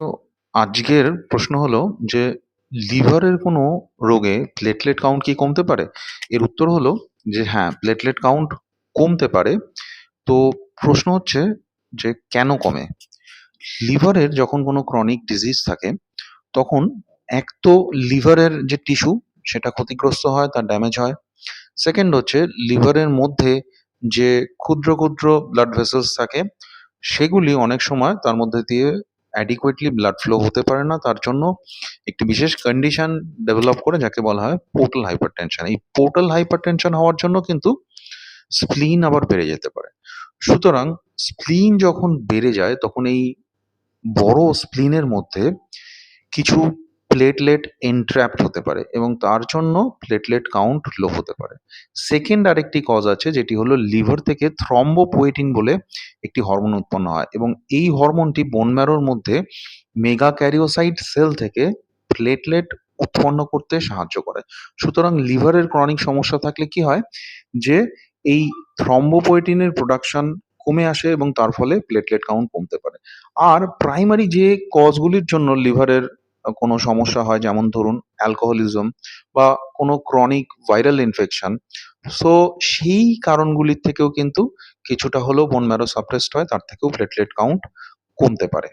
তো আজকের প্রশ্ন হলো যে লিভারের কোনো রোগে প্লেটলেট কাউন্ট কি কমতে পারে? এর উত্তর হলো যে হ্যাঁ প্লেটলেট কাউন্ট কমতে পারে। তো প্রশ্ন হচ্ছে যে, কেন কমে? লিভারের যখন কোনো ক্রনিক ডিজিজ থাকে, তখন এক তো লিভারের যে টিস্যু সেটা ক্ষতিগ্রস্ত হয়, তার ড্যামেজ হয়। সেকেন্ড হচ্ছে লিভারের মধ্যে যে ক্ষুদ্র ক্ষুদ্র ব্লাড ভেসেলস থাকে, সেগুলি অনেক সময় তার মধ্যে দিয়ে অ্যাডিকুয়েটলি ব্লাড ফ্লো হতে পারে না, তার জন্য একটি বিশেষ কন্ডিশন ডেভেলপ করে যাকে বলা হয় পোর্টাল হাইপার টেনশন এই পোর্টাল হাইপার টেনশন হওয়ার জন্য কিন্তু স্প্লিন আবার বেড়ে যেতে পারে। সুতরাং স্প্লিন যখন বেড়ে যায়, তখন এই বড় স্প্লিনের মধ্যে কিছু প্লেটলেট এনট্র্যাপড হতে পারে এবং তার জন্য প্লেটলেট কাউন্ট লো হতে পারে। সেকেন্ড আরেকটি কজ আছে, যেটি হলো লিভার থেকে থ্রম্বোপোয়েটিন বলে একটি হরমোন উৎপন্ন হয় এবং এই হরমোনটি বোন ম্যারোর মধ্যে মেগা ক্যারিওসাইট সেল থেকে প্লেটলেট উৎপন্ন করতে সাহায্য করে। সুতরাং লিভারের ক্রনিক সমস্যা থাকলে কি হয়? যে এই থ্রম্বোপোয়েটিনের প্রোডাকশন কমে আসে এবং তার ফলে প্লেটলেট কাউন্ট কমতে পারে। আর প্রাইমারি যে কজগুলির জন্য লিভারের কোনো সমস্যা হয়, যেমন ধরুন অ্যালকোহলিজম বা কোনো ক্রনিক ভাইরাল ইনফেকশন সো সেই কারণগুলির থেকেও কিন্তু কিছুটা হলেও বোন ম্যারো সাপ্রেসড হয়, তার থেকেও প্লেটলেট কাউন্ট কমতে পারে।